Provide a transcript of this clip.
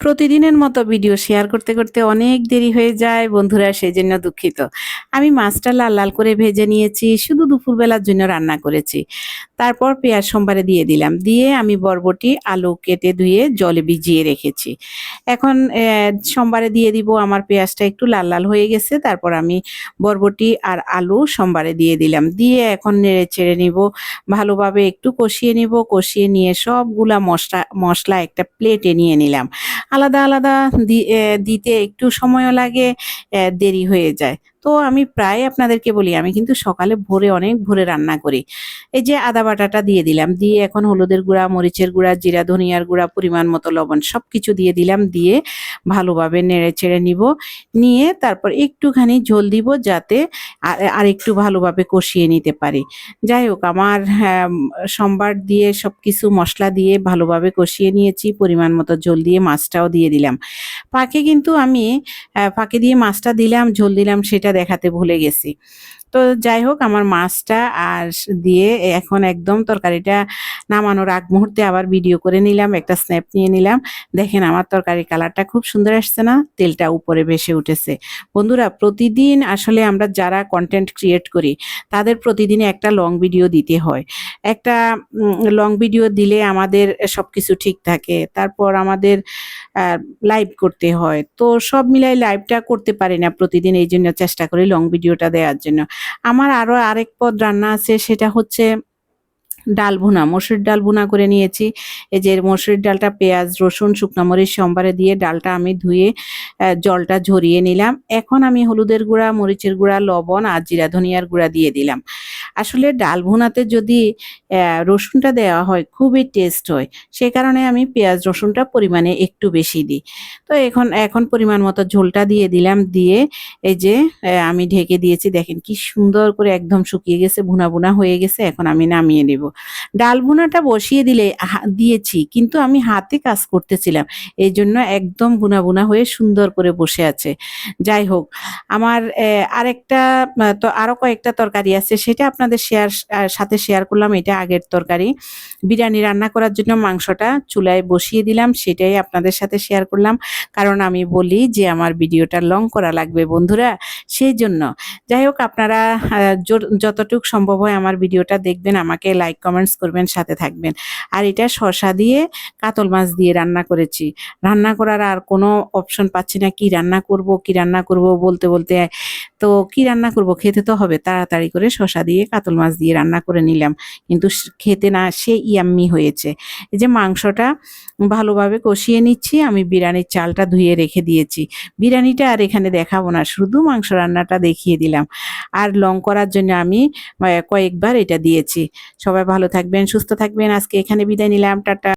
প্রতিদিনের মতো video share করতে করতে অনেক দেরি হয়ে যায়, বন্ধুরা সেই জন্য দুঃখিত। আমি মাছটা লাল লাল করে ভেজে নিয়েছি, শুধু দুপুরবেলার জন্য রান্না করেছি। তারপর পেঁয়াজ সোমবারে দিয়ে দিলাম। দিয়ে আমি বরবটি, আলু কেটে ধুয়ে জলে ভিজিয়ে রেখেছি। এখন সোমবারে দিয়ে দিব। আমার পেঁয়াজটা একটু লাল লাল হয়ে গেছে, তারপর আমি বরবটি আর আলু সোমবারে দিয়ে দিলাম। দিয়ে এখন নেড়ে ছেড়ে নিব। ভালোভাবে একটু কষিয়ে নিব। কষিয়ে নিয়ে সবগুলা মশলা মশলা একটা প্লেটে নিয়ে নিলাম। আলাদা আলাদা দিতে একটু সময়ও লাগে দেরি হয়ে যায়। তো আমি প্রায় আপনাদেরকে বলি আমি কিন্তু সকালে ভোরে অনেক ভোরে রান্না করি। এই যে আদা বাটাটা দিয়ে দিলাম দিয়ে এখন হলুদের গুঁড়া মরিচের গুঁড়া জিরা ধনিয়ার গুঁড়া পরিমাণ মতো লবণ সব কিছু দিয়ে দিলাম দিয়ে ভালোভাবে নেড়ে ছেড়ে নিব। নিয়ে তারপর একটুখানি ঝোল দিব যাতে আর একটু ভালোভাবে কষিয়ে নিতে পারি। যাই হোক আমার হ্যাঁ, সম্বার দিয়ে সব কিছু মশলা দিয়ে ভালোভাবে কষিয়ে নিয়েছি পরিমাণ মতো ঝোল দিয়ে মাছটাও দিয়ে দিলাম। পাকে কিন্তু আমি আহ, ফাঁকে দিয়ে মাছটা দিলাম ঝোল দিলাম সেটা দেখাতে ভুলে গেছি তো যাই হোক, আমার মাছটা আর দিয়ে এখন একদম তরকারিটা নামানোর আগ মুহূর্তে আবার ভিডিও করে নিলাম, একটা স্ন্যাপ নিয়ে নিলাম। দেখেন আমার তরকারি কালারটা খুব সুন্দর আসছে না? তেলটা উপরে ভেসে উঠেছে। বন্ধুরা, প্রতিদিন আসলে আমরা যারা কন্টেন্ট ক্রিয়েট করি, তাদের প্রতিদিনে একটা লং ভিডিও দিতে হয়। একটা লং ভিডিও দিলে আমাদের সব কিছু ঠিক থাকে। তারপর আমাদের লাইভ করতে হয়। তো সব মিলাই লাইভটা করতে পারি না প্রতিদিন, এই জন্য চেষ্টা করি লং ভিডিওটা দেওয়ার জন্য। আমার আরও আরেক পদ রান্না আছে, সেটা হচ্ছে ডাল ভুনা। মসুর ডাল ভুনা করে নিয়েছি। এই যে মসুর ডালটা পেঁয়াজ, রসুন, শুকনো মরিচ সম্বারে দিয়ে ডালটা আমি ধুয়ে জলটা ঝরিয়ে নিলাম। এখন আমি হলুদের গুঁড়া, মরিচের গুঁড়া, লবণ আর জিরা ধনিয়ার গুঁড়া দিয়ে দিলাম। আসলে ডাল ভুনাতে যদি রসুনটা দেওয়া হয় খুবই টেস্ট হয়, সে কারণে আমি পেঁয়াজ রসুনটা পরিমাণে একটু বেশি দিই। তো এখন এখন পরিমাণ মতো ঝোলটা দিয়ে দিলাম, দিয়ে এই যে আমি ঢেকে দিয়েছি, দেখেন কি সুন্দর করে একদম শুকিয়ে গেছে, ভুনা ভুনা হয়ে গেছে, এখন আমি নামিয়ে নেব। ডাল ভুনাটা বসিয়ে দিলে দিয়েছি, কিন্তু আমি হাতে কাজ করতেছিলাম, এই জন্য একদম বুনা বুনা হয়ে সুন্দর করে বসে আছে। যাই হোক আমার আরেকটা তো আরও কয়েকটা তরকারি আছে, সেটা আপনাদের শেয়ার সাথে শেয়ার করলাম, এটা আগের তরকারি। বিরিয়ানি রান্না করার জন্য মাংসটা চুলায় বসিয়ে দিলাম, সেটাই আপনাদের সাথে শেয়ার করলাম। কারণ আমি বলি যে আমার ভিডিওটা লং করা লাগবে বন্ধুরা, সেই জন্য। যাই হোক, আপনারা যতটুকু সম্ভব হয় আমার ভিডিওটা দেখবেন, আমাকে লাইক, কমেন্টস করবেন, সাথে থাকবেন। আর এটা শসা দিয়ে কাতল মাছ দিয়ে রান্না করেছি। রান্না করার আর কোনো অপশন পাচ্ছি না, কি রান্না করব, কি রান্না করব বলতে বলতে তো কি রান্না করব? খেতে তো হবে, তাড়াতাড়ি করে শসা দিয়ে কাতল মাছ দিয়ে রান্না করে নিলাম। কিন্তু খেতে না, সে ইয়াম্মি হয়েছে। এই যে মাংসটা ভালোভাবে কষিয়ে নিচ্ছি, আমি বিরিয়ানির চালটা ধুয়ে রেখে দিয়েছি। বিরিয়ানিটা আর এখানে দেখাবো না, শুধু মাংস রান্নাটা দেখিয়ে দিলাম। আর লং করার জন্য আমি কয়েকবার এটা দিয়েছি। সবাই ভালো থাকবেন, সুস্থ থাকবেন। আজকে এখানে বিদায় নিলাম, টাটা।